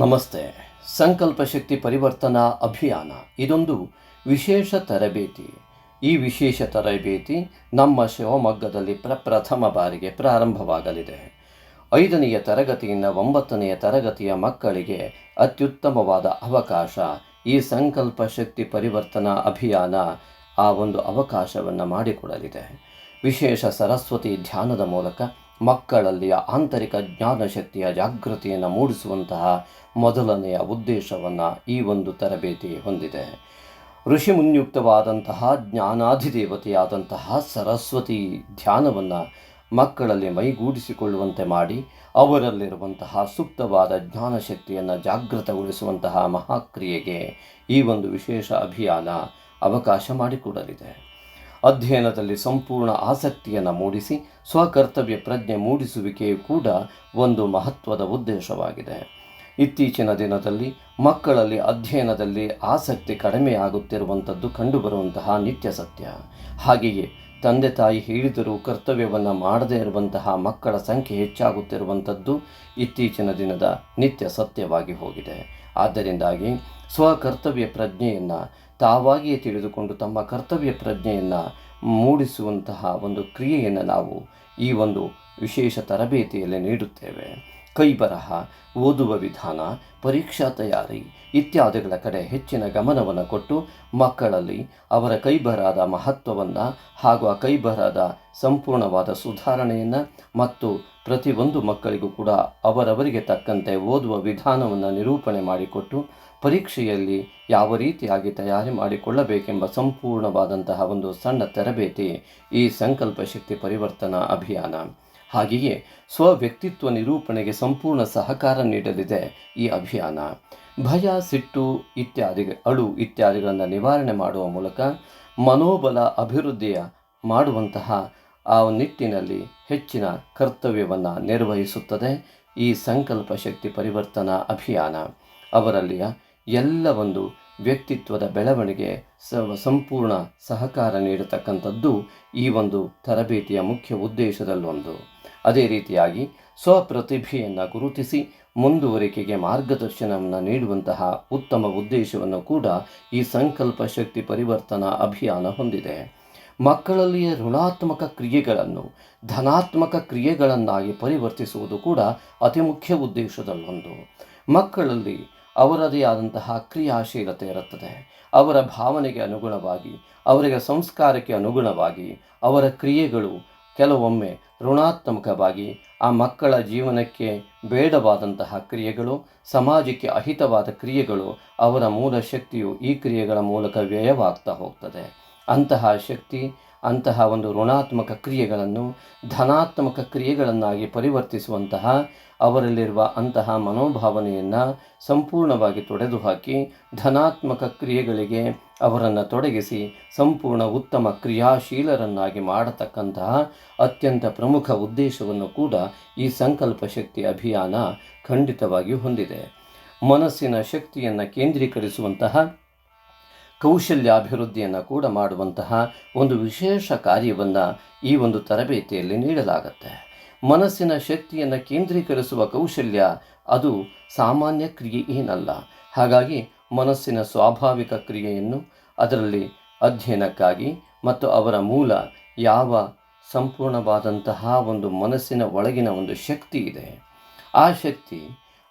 ನಮಸ್ತೆ. ಸಂಕಲ್ಪ ಶಕ್ತಿ ಪರಿವರ್ತನಾ ಅಭಿಯಾನ. ಇದೊಂದು ವಿಶೇಷ ತರಬೇತಿ. ಈ ವಿಶೇಷ ತರಬೇತಿ ನಮ್ಮ ಶಿವಮೊಗ್ಗದಲ್ಲಿ ಪ್ರಪ್ರಥಮ ಬಾರಿಗೆ ಪ್ರಾರಂಭವಾಗಲಿದೆ. ಐದನೆಯ ತರಗತಿಯಿಂದ ಒಂಬತ್ತನೆಯ ತರಗತಿಯ ಮಕ್ಕಳಿಗೆ ಅತ್ಯುತ್ತಮವಾದ ಅವಕಾಶ ಈ ಸಂಕಲ್ಪ ಶಕ್ತಿ ಪರಿವರ್ತನಾ ಅಭಿಯಾನ ಆ ಒಂದು ಅವಕಾಶವನ್ನು ಮಾಡಿಕೊಡಲಿದೆ. ವಿಶೇಷ ಸರಸ್ವತಿ ಧ್ಯಾನದ ಮೂಲಕ ಮಕ್ಕಳಲ್ಲಿಯ ಆಂತರಿಕ ಜ್ಞಾನಶಕ್ತಿಯ ಜಾಗೃತಿಯನ್ನು ಮೂಡಿಸುವಂತಹ ಮೊದಲನೆಯ ಉದ್ದೇಶವನ್ನು ಈ ಒಂದು ತರಬೇತಿ ಹೊಂದಿದೆ. ಋಷಿ ಮುನ್ಯುಕ್ತವಾದಂತಹ ಜ್ಞಾನಾಧಿದೇವತೆಯಾದಂತಹ ಸರಸ್ವತಿ ಧ್ಯಾನವನ್ನು ಮಕ್ಕಳಲ್ಲಿ ಮೈಗೂಡಿಸಿಕೊಳ್ಳುವಂತೆ ಮಾಡಿ, ಅವರಲ್ಲಿರುವಂತಹ ಸೂಕ್ತವಾದ ಜ್ಞಾನಶಕ್ತಿಯನ್ನು ಜಾಗೃತಗೊಳಿಸುವಂತಹ ಮಹಾಕ್ರಿಯೆಗೆ ಈ ಒಂದು ವಿಶೇಷ ಅಭಿಯಾನ ಅವಕಾಶ ಮಾಡಿಕೊಡಲಿದೆ. ಅಧ್ಯಯನದಲ್ಲಿ ಸಂಪೂರ್ಣ ಆಸಕ್ತಿಯನ್ನು ಮೂಡಿಸಿ ಸ್ವಕರ್ತವ್ಯ ಪ್ರಜ್ಞೆ ಮೂಡಿಸುವಿಕೆಯು ಕೂಡ ಒಂದು ಮಹತ್ವದ ಉದ್ದೇಶವಾಗಿದೆ. ಇತ್ತೀಚಿನ ದಿನದಲ್ಲಿ ಮಕ್ಕಳಲ್ಲಿ ಅಧ್ಯಯನದಲ್ಲಿ ಆಸಕ್ತಿ ಕಡಿಮೆಯಾಗುತ್ತಿರುವಂಥದ್ದು ಕಂಡುಬರುವಂತಹ ನಿತ್ಯ ಸತ್ಯ. ಹಾಗೆಯೇ ತಂದೆ ತಾಯಿ ಹೇಳಿದರೂ ಕರ್ತವ್ಯವನ್ನು ಮಾಡದೇ ಇರುವಂತಹ ಮಕ್ಕಳ ಸಂಖ್ಯೆ ಹೆಚ್ಚಾಗುತ್ತಿರುವಂಥದ್ದು ಇತ್ತೀಚಿನ ದಿನದ ನಿತ್ಯ ಸತ್ಯವಾಗಿ ಹೋಗಿದೆ. ಆದ್ದರಿಂದಾಗಿ ಸ್ವಕರ್ತವ್ಯ ಪ್ರಜ್ಞೆಯನ್ನು ತಾವಾಗಿಯೇ ತಿಳಿದುಕೊಂಡು ತಮ್ಮ ಕರ್ತವ್ಯ ಪ್ರಜ್ಞೆಯನ್ನು ಮೂಡಿಸುವಂತಹ ಒಂದು ಕ್ರಿಯೆಯನ್ನು ನಾವು ಈ ಒಂದು ವಿಶೇಷ ತರಬೇತಿಯಲ್ಲಿ ನೀಡುತ್ತೇವೆ. ಕೈಬರಹ ಓದುವ ವಿಧಾನ, ಪರೀಕ್ಷಾ ತಯಾರಿ ಇತ್ಯಾದಿಗಳ ಕಡೆ ಹೆಚ್ಚಿನ ಗಮನವನ್ನು ಕೊಟ್ಟು ಮಕ್ಕಳಲ್ಲಿ ಅವರ ಕೈಬರಹದ ಮಹತ್ವವನ್ನು ಹಾಗೂ ಆ ಕೈಬರಹದ ಸಂಪೂರ್ಣವಾದ ಸುಧಾರಣೆಯನ್ನು ಮತ್ತು ಪ್ರತಿಯೊಂದು ಮಕ್ಕಳಿಗೂ ಕೂಡ ಅವರವರಿಗೆ ತಕ್ಕಂತೆ ಓದುವ ವಿಧಾನವನ್ನು ನಿರೂಪಣೆ ಮಾಡಿಕೊಟ್ಟು ಪರೀಕ್ಷೆಯಲ್ಲಿ ಯಾವ ರೀತಿಯಾಗಿ ತಯಾರಿ ಮಾಡಿಕೊಳ್ಳಬೇಕೆಂಬ ಸಂಪೂರ್ಣವಾದಂತಹ ಒಂದು ಸಣ್ಣ ತರಬೇತಿ ಈ ಸಂಕಲ್ಪ ಶಕ್ತಿ ಪರಿವರ್ತನಾ ಅಭಿಯಾನ. ಹಾಗೆಯೇ ಸ್ವವ್ಯಕ್ತಿತ್ವ ನಿರೂಪಣೆಗೆ ಸಂಪೂರ್ಣ ಸಹಕಾರ ನೀಡಲಿದೆ ಈ ಅಭಿಯಾನ. ಭಯ, ಸಿಟ್ಟು ಇತ್ಯಾದಿ ಅಳು ಇತ್ಯಾದಿಗಳನ್ನು ನಿವಾರಣೆ ಮಾಡುವ ಮೂಲಕ ಮನೋಬಲ ಅಭಿವೃದ್ಧಿಯ ಮಾಡುವಂತಹ ಆ ನಿಟ್ಟಿನಲ್ಲಿ ಹೆಚ್ಚಿನ ಕರ್ತವ್ಯವನ್ನು ನಿರ್ವಹಿಸುತ್ತದೆ ಈ ಸಂಕಲ್ಪ ಶಕ್ತಿ ಪರಿವರ್ತನಾ ಅಭಿಯಾನ. ಅವರಲ್ಲಿಯ ಎಲ್ಲ ಒಂದು ವ್ಯಕ್ತಿತ್ವದ ಬೆಳವಣಿಗೆ ಸಂಪೂರ್ಣ ಸಹಕಾರ ನೀಡತಕ್ಕಂಥದ್ದು ಈ ಒಂದು ತರಬೇತಿಯ ಮುಖ್ಯ ಉದ್ದೇಶದಲ್ಲೊಂದು ಅದೇ ರೀತಿಯಾಗಿ ಸ್ವಪ್ರತಿಭೆಯನ್ನು ಗುರುತಿಸಿ ಮುಂದುವರಿಕೆಗೆ ಮಾರ್ಗದರ್ಶನವನ್ನು ನೀಡುವಂತಹ ಉತ್ತಮ ಉದ್ದೇಶವನ್ನು ಕೂಡ ಈ ಸಂಕಲ್ಪ ಶಕ್ತಿ ಪರಿವರ್ತನಾ ಅಭಿಯಾನ ಹೊಂದಿದೆ. ಮಕ್ಕಳಲ್ಲಿಯ ಋಣಾತ್ಮಕ ಕ್ರಿಯೆಗಳನ್ನು, ಧನಾತ್ಮಕ ಕ್ರಿಯೆಗಳನ್ನಾಗಿ ಪರಿವರ್ತಿಸುವುದು ಕೂಡ ಅತಿ ಮುಖ್ಯ ಉದ್ದೇಶದಲ್ಲೊಂದು. ಮಕ್ಕಳಲ್ಲಿ ಅವರದೇ ಆದಂತಹ ಕ್ರಿಯಾಶೀಲತೆ ಇರುತ್ತದೆ. ಅವರ ಭಾವನೆಗೆ ಅನುಗುಣವಾಗಿ, ಅವರಿಗೆ ಸಂಸ್ಕಾರಕ್ಕೆ ಅನುಗುಣವಾಗಿ, ಅವರ ಕ್ರಿಯೆಗಳು ಕೆಲವೊಮ್ಮೆ ಋಣಾತ್ಮಕವಾಗಿ, ಆ ಮಕ್ಕಳ ಜೀವನಕ್ಕೆ ಬೇಡವಾದಂತಹ ಕ್ರಿಯೆಗಳು, ಸಮಾಜಕ್ಕೆ ಅಹಿತವಾದ ಕ್ರಿಯೆಗಳು, ಅವರ ಮೂಲ ಶಕ್ತಿಯು ಈ ಕ್ರಿಯೆಗಳ ಮೂಲಕ ವ್ಯಯವಾಗ್ತಾ ಹೋಗ್ತದೆ. ಅಂತಹ ಶಕ್ತಿ ಅಂತಹ ಒಂದು ಋಣಾತ್ಮಕ ಕ್ರಿಯೆಗಳನ್ನು, ಧನಾತ್ಮಕ ಕ್ರಿಯೆಗಳನ್ನಾಗಿ ಪರಿವರ್ತಿಸುವಂತಹ ಅವರಲ್ಲಿರುವ ಅಂತಹ ಮನೋಭಾವನೆಯನ್ನು ಸಂಪೂರ್ಣವಾಗಿ ತೊಡೆದುಹಾಕಿ, ಧನಾತ್ಮಕ ಕ್ರಿಯೆಗಳಿಗೆ ಅವರನ್ನು ತೊಡಗಿಸಿ, ಸಂಪೂರ್ಣ ಉತ್ತಮ ಕ್ರಿಯಾಶೀಲರನ್ನಾಗಿ ಮಾಡತಕ್ಕಂತಹ ಅತ್ಯಂತ ಪ್ರಮುಖ ಉದ್ದೇಶವನ್ನು ಕೂಡ ಈ ಸಂಕಲ್ಪ ಶಕ್ತಿ ಅಭಿಯಾನ ಖಂಡಿತವಾಗಿ ಹೊಂದಿದೆ. ಮನಸ್ಸಿನ ಶಕ್ತಿಯನ್ನು ಕೇಂದ್ರೀಕರಿಸುವಂತಹ ಕೌಶಲ್ಯಾಭಿವೃದ್ಧಿಯನ್ನು ಕೂಡ ಮಾಡುವಂತಹ ಒಂದು ವಿಶೇಷ ಕಾರ್ಯವನ್ನು ಈ ಒಂದು ತರಬೇತಿಯಲ್ಲಿ ನೀಡಲಾಗುತ್ತೆ. ಮನಸ್ಸಿನ ಶಕ್ತಿಯನ್ನು ಕೇಂದ್ರೀಕರಿಸುವ ಕೌಶಲ್ಯ ಅದು ಸಾಮಾನ್ಯ ಕ್ರಿಯೆ ಏನಲ್ಲ. ಹಾಗಾಗಿ ಮನಸ್ಸಿನ ಸ್ವಾಭಾವಿಕ ಕ್ರಿಯೆಯನ್ನು ಅದರಲ್ಲಿ ಅಧ್ಯಯನಕ್ಕಾಗಿ ಮತ್ತು ಅವರ ಮೂಲ ಯಾವ ಸಂಪೂರ್ಣವಾದಂತಹ ಒಂದು ಮನಸ್ಸಿನ ಒಳಗಿನ ಒಂದು ಶಕ್ತಿ ಇದೆ. ಆ ಶಕ್ತಿ,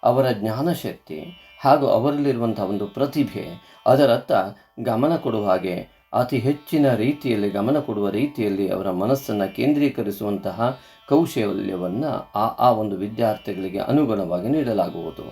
ಅವರ ಜ್ಞಾನಶಕ್ತಿ ಹಾಗೂ ಅವರಲ್ಲಿರುವಂಥ ಒಂದು ಪ್ರತಿಭೆ, ಅದರತ್ತ ಗಮನ ಕೊಡುವ ಹಾಗೆ ಅತಿ ಹೆಚ್ಚಿನ ರೀತಿಯಲ್ಲಿ ಗಮನ ಕೊಡುವ ರೀತಿಯಲ್ಲಿ ಅವರ ಮನಸ್ಸನ್ನು ಕೇಂದ್ರೀಕರಿಸುವಂತಹ ಕೌಶಲ್ಯವನ್ನು ಆ ಆ ಒಂದು ವಿದ್ಯಾರ್ಥಿಗಳಿಗೆ ಅನುಗುಣವಾಗಿ ನೀಡಲಾಗುವುದು.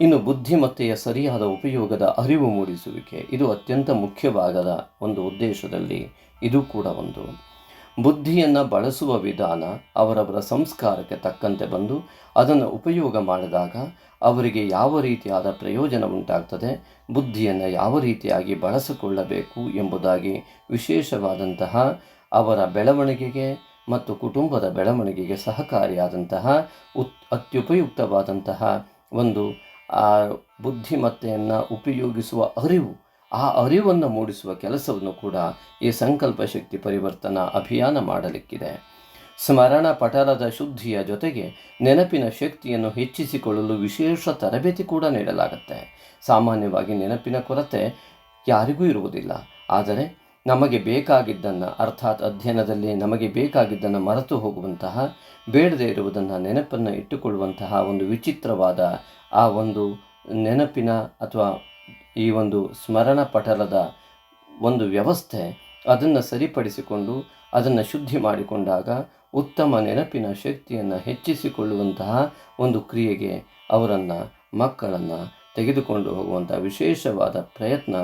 ಇನ್ನು ಬುದ್ಧಿಮತ್ತೆಯ ಸರಿಯಾದ ಉಪಯೋಗದ ಅರಿವು ಮೂಡಿಸುವಿಕೆ, ಇದು ಅತ್ಯಂತ ಮುಖ್ಯವಾಗದ ಒಂದು ಉದ್ದೇಶದಲ್ಲಿ ಇದು ಕೂಡ ಒಂದು. ಬುದ್ಧಿಯನ್ನು ಬಳಸುವ ವಿಧಾನ ಅವರವರ ಸಂಸ್ಕಾರಕ್ಕೆ ತಕ್ಕಂತೆ ಬಂದು ಅದನ್ನು ಉಪಯೋಗ ಮಾಡಿದಾಗ ಅವರಿಗೆ ಯಾವ ರೀತಿಯಾದ ಪ್ರಯೋಜನ ಉಂಟಾಗ್ತದೆ, ಬುದ್ಧಿಯನ್ನು ಯಾವ ರೀತಿಯಾಗಿ ಬಳಸಿಕೊಳ್ಳಬೇಕು ಎಂಬುದಾಗಿ ವಿಶೇಷವಾದಂತಹ ಅವರ ಬೆಳವಣಿಗೆಗೆ ಮತ್ತು ಕುಟುಂಬದ ಬೆಳವಣಿಗೆಗೆ ಸಹಕಾರಿಯಾದಂತಹ ಉತ್, ಅತ್ಯುಪಯುಕ್ತವಾದಂತಹ ಒಂದು ಆ ಬುದ್ಧಿಮತ್ತೆಯನ್ನು ಉಪಯೋಗಿಸುವ ಅರಿವು ಆ ಅರಿವನ್ನು ಮೂಡಿಸುವ ಕೆಲಸವನ್ನು ಕೂಡ ಈ ಸಂಕಲ್ಪ ಶಕ್ತಿ ಪರಿವರ್ತನಾ ಅಭಿಯಾನ ಮಾಡಲಿಕ್ಕಿದೆ. ಸ್ಮರಣ ಪಟಲದ ಶುದ್ಧಿಯ ಜೊತೆಗೆ ನೆನಪಿನ ಶಕ್ತಿಯನ್ನು ಹೆಚ್ಚಿಸಿಕೊಳ್ಳಲು ವಿಶೇಷ ತರಬೇತಿ ಕೂಡ ನೀಡಲಾಗುತ್ತೆ. ಸಾಮಾನ್ಯವಾಗಿ ನೆನಪಿನ ಕೊರತೆ ಯಾರಿಗೂ ಇರುವುದಿಲ್ಲ. ಆದರೆ ನಮಗೆ ಬೇಕಾಗಿದ್ದನ್ನು, ಅರ್ಥಾತ್ ಅಧ್ಯಯನದಲ್ಲಿ ನಮಗೆ ಬೇಕಾಗಿದ್ದನ್ನು ಮರೆತು ಹೋಗುವಂತಹ, ಬೇಡದೇ ಇರುವುದನ್ನು ನೆನಪನ್ನು ಇಟ್ಟುಕೊಳ್ಳುವಂತಹ ಒಂದು ವಿಚಿತ್ರವಾದ ಆ ಒಂದು ನೆನಪಿನ ಅಥವಾ ಈ ಒಂದು ಸ್ಮರಣ ಪಟಲದ ಒಂದು ವ್ಯವಸ್ಥೆ ಅದನ್ನು ಸರಿಪಡಿಸಿಕೊಂಡು, ಅದನ್ನು ಶುದ್ಧಿ ಮಾಡಿಕೊಂಡಾಗ ಉತ್ತಮ ನೆನಪಿನ ಶಕ್ತಿಯನ್ನು ಹೆಚ್ಚಿಸಿಕೊಳ್ಳುವಂತಹ ಒಂದು ಕ್ರಿಯೆಗೆ ಅವರನ್ನು, ಮಕ್ಕಳನ್ನು ತೆಗೆದುಕೊಂಡು ಹೋಗುವಂಥ ವಿಶೇಷವಾದ ಪ್ರಯತ್ನ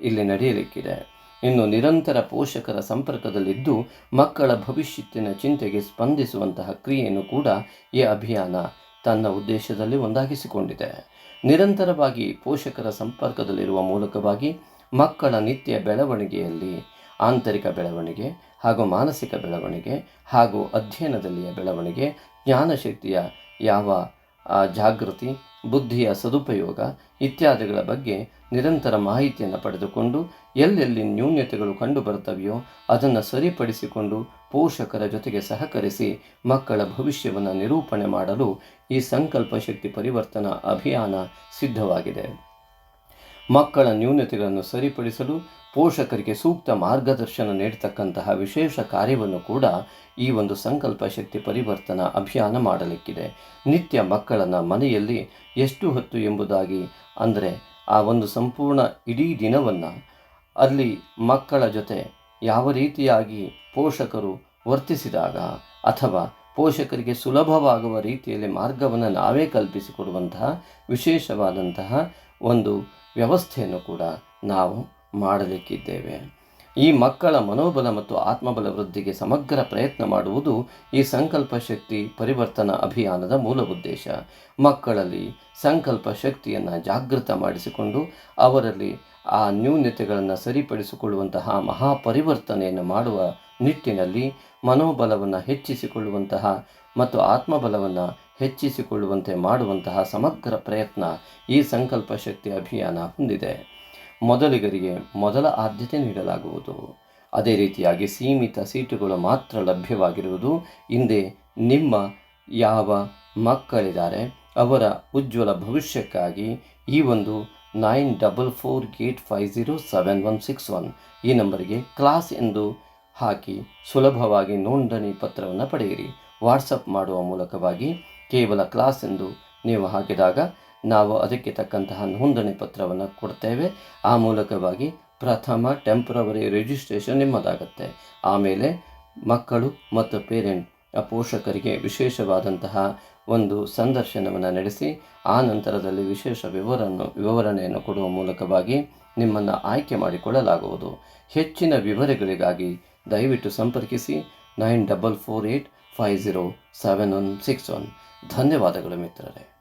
ಇಲ್ಲಿ ನಡೆಯಲಿಕ್ಕಿದೆ. ಇನ್ನು ನಿರಂತರ ಪೋಷಕರ ಸಂಪರ್ಕದಲ್ಲಿದ್ದು ಮಕ್ಕಳ ಭವಿಷ್ಯತ್ತಿನ ಚಿಂತೆಗೆ ಸ್ಪಂದಿಸುವಂತಹ ಕ್ರಿಯೆಯನ್ನು ಕೂಡ ಈ ಅಭಿಯಾನ ತನ್ನ ಉದ್ದೇಶದಲ್ಲಿ ಒಂದಾಗಿಸಿಕೊಂಡಿದೆ. ನಿರಂತರವಾಗಿ ಪೋಷಕರ ಸಂಪರ್ಕದಲ್ಲಿರುವ ಮೂಲಕವಾಗಿ ಮಕ್ಕಳ ನಿತ್ಯ ಬೆಳವಣಿಗೆಯಲ್ಲಿ, ಆಂತರಿಕ ಬೆಳವಣಿಗೆ ಹಾಗೂ ಮಾನಸಿಕ ಬೆಳವಣಿಗೆ ಹಾಗೂ ಅಧ್ಯಯನದಲ್ಲಿಯ ಬೆಳವಣಿಗೆ, ಜ್ಞಾನಶಕ್ತಿಯ ಯಾವ ಜಾಗೃತಿ ಬುದ್ಧಿಯ ಸದುಪಯೋಗ ಇತ್ಯಾದಿಗಳ ಬಗ್ಗೆ ನಿರಂತರ ಮಾಹಿತಿಯನ್ನು ಪಡೆದುಕೊಂಡು ಎಲ್ಲೆಲ್ಲಿ ನ್ಯೂನ್ಯತೆಗಳು ಕಂಡುಬರುತ್ತವೆಯೋ ಅದನ್ನು ಸರಿಪಡಿಸಿಕೊಂಡು ಪೋಷಕರ ಜೊತೆಗೆ ಸಹಕರಿಸಿ ಮಕ್ಕಳ ಭವಿಷ್ಯವನ್ನು ನಿರೂಪಣೆ ಮಾಡಲು ಈ ಸಂಕಲ್ಪ ಶಕ್ತಿ ಪರಿವರ್ತನಾ ಅಭಿಯಾನ ಸಿದ್ಧವಾಗಿದೆ. ಮಕ್ಕಳ ನ್ಯೂನತೆಗಳನ್ನು ಸರಿಪಡಿಸಲು ಪೋಷಕರಿಗೆ ಸೂಕ್ತ ಮಾರ್ಗದರ್ಶನ ನೀಡತಕ್ಕಂತಹ ವಿಶೇಷ ಕಾರ್ಯವನ್ನು ಕೂಡ ಈ ಒಂದು ಸಂಕಲ್ಪ ಶಕ್ತಿ ಪರಿವರ್ತನಾ ಅಭಿಯಾನ ಮಾಡಲಿಕ್ಕಿದೆ. ನಿತ್ಯ ಮಕ್ಕಳನ್ನು ಮನೆಯಲ್ಲಿ ಎಷ್ಟು ಹೊತ್ತು ಎಂಬುದಾಗಿ ಅಂದರೆ ಆ ಒಂದು ಸಂಪೂರ್ಣ ಇಡೀ ದಿನವನ್ನು ಅಲ್ಲಿ ಮಕ್ಕಳ ಜೊತೆ ಯಾವ ರೀತಿಯಾಗಿ ಪೋಷಕರು ವರ್ತಿಸಿದಾಗ ಅಥವಾ ಪೋಷಕರಿಗೆ ಸುಲಭವಾಗುವ ರೀತಿಯಲ್ಲಿ ಮಾರ್ಗವನ್ನು ನಾವೇ ಕಲ್ಪಿಸಿಕೊಡುವಂತಹ ವಿಶೇಷವಾದಂತಹ ಒಂದು ವ್ಯವಸ್ಥೆಯನ್ನು ಕೂಡ ನಾವು ಮಾಡಲಿಕ್ಕಿದ್ದೇವೆ ಈ ಮಕ್ಕಳ ಮನೋಬಲ ಮತ್ತು ಆತ್ಮಬಲ ವೃದ್ಧಿಗೆ ಸಮಗ್ರ ಪ್ರಯತ್ನ ಮಾಡುವುದು ಈ ಸಂಕಲ್ಪ ಶಕ್ತಿ ಪರಿವರ್ತನಾ ಅಭಿಯಾನದ ಮೂಲ ಉದ್ದೇಶ. ಮಕ್ಕಳಲ್ಲಿ ಸಂಕಲ್ಪ ಶಕ್ತಿಯನ್ನು ಜಾಗೃತ ಮಾಡಿಸಿಕೊಂಡು ಅವರಲ್ಲಿ ಆ ನ್ಯೂನ್ಯತೆಗಳನ್ನು ಸರಿಪಡಿಸಿಕೊಳ್ಳುವಂತಹ ಮಹಾಪರಿವರ್ತನೆಯನ್ನು ಮಾಡುವ ನಿಟ್ಟಿನಲ್ಲಿ ಮನೋಬಲವನ್ನು ಹೆಚ್ಚಿಸಿಕೊಳ್ಳುವಂತಹ ಮತ್ತು ಆತ್ಮಬಲವನ್ನು ಹೆಚ್ಚಿಸಿಕೊಳ್ಳುವಂತೆ ಮಾಡುವಂತಹ ಸಮಗ್ರ ಪ್ರಯತ್ನ ಈ ಸಂಕಲ್ಪ ಶಕ್ತಿ ಅಭಿಯಾನ ಹೊಂದಿದೆ. ಮೊದಲಿಗರಿಗೆ ಮೊದಲ ಆದ್ಯತೆ ನೀಡಲಾಗುವುದು. ಅದೇ ರೀತಿಯಾಗಿ ಸೀಮಿತ ಸೀಟುಗಳು ಮಾತ್ರ ಲಭ್ಯವಾಗಿರುವುದು. ಹಿಂದೆ ನಿಮ್ಮ ಯಾವ ಮಕ್ಕಳಿದ್ದಾರೆ, ಅವರ ಉಜ್ವಲ ಭವಿಷ್ಯಕ್ಕಾಗಿ ಈ ಒಂದು nine double four eight five zero seven one six one ಈ ನಂಬರಿಗೆ ಕ್ಲಾಸ್ ಎಂದು ಹಾಕಿ ಸುಲಭವಾಗಿ ನೋಂದಣಿ ಪತ್ರವನ್ನು ಪಡೆಯಿರಿ. ವಾಟ್ಸಪ್ ಮಾಡುವ ಮೂಲಕವಾಗಿ ಕೇವಲ ಕ್ಲಾಸ್ ಎಂದು ನೀವು ಹಾಕಿದಾಗ ನಾವು ಅದಕ್ಕೆ ತಕ್ಕಂತಹ ನೋಂದಣಿ ಪತ್ರವನ್ನು ಕೊಡ್ತೇವೆ. ಆ ಮೂಲಕವಾಗಿ ಪ್ರಥಮ ಟೆಂಪ್ರವರಿ ರಿಜಿಸ್ಟ್ರೇಷನ್ ನಿಮ್ಮದಾಗುತ್ತೆ. ಆಮೇಲೆ ಮಕ್ಕಳು ಮತ್ತು ಪೇರೆಂಟ್ ಪೋಷಕರಿಗೆ ವಿಶೇಷವಾದಂತಹ ಒಂದು ಸಂದರ್ಶನವನ್ನು ನಡೆಸಿ, ಆ ನಂತರದಲ್ಲಿ ವಿಶೇಷ ವಿವರನ್ನು, ವಿವರಣೆಯನ್ನು ಕೊಡುವ ಮೂಲಕವಾಗಿ ನಿಮ್ಮನ್ನು ಆಯ್ಕೆ ಮಾಡಿಕೊಳ್ಳಲಾಗುವುದು. ಹೆಚ್ಚಿನ ವಿವರಗಳಿಗಾಗಿ ದಯವಿಟ್ಟು ಸಂಪರ್ಕಿಸಿ nine double four eight five zero seven one six one. ಧನ್ಯವಾದಗಳು ಮಿತ್ರರೇ.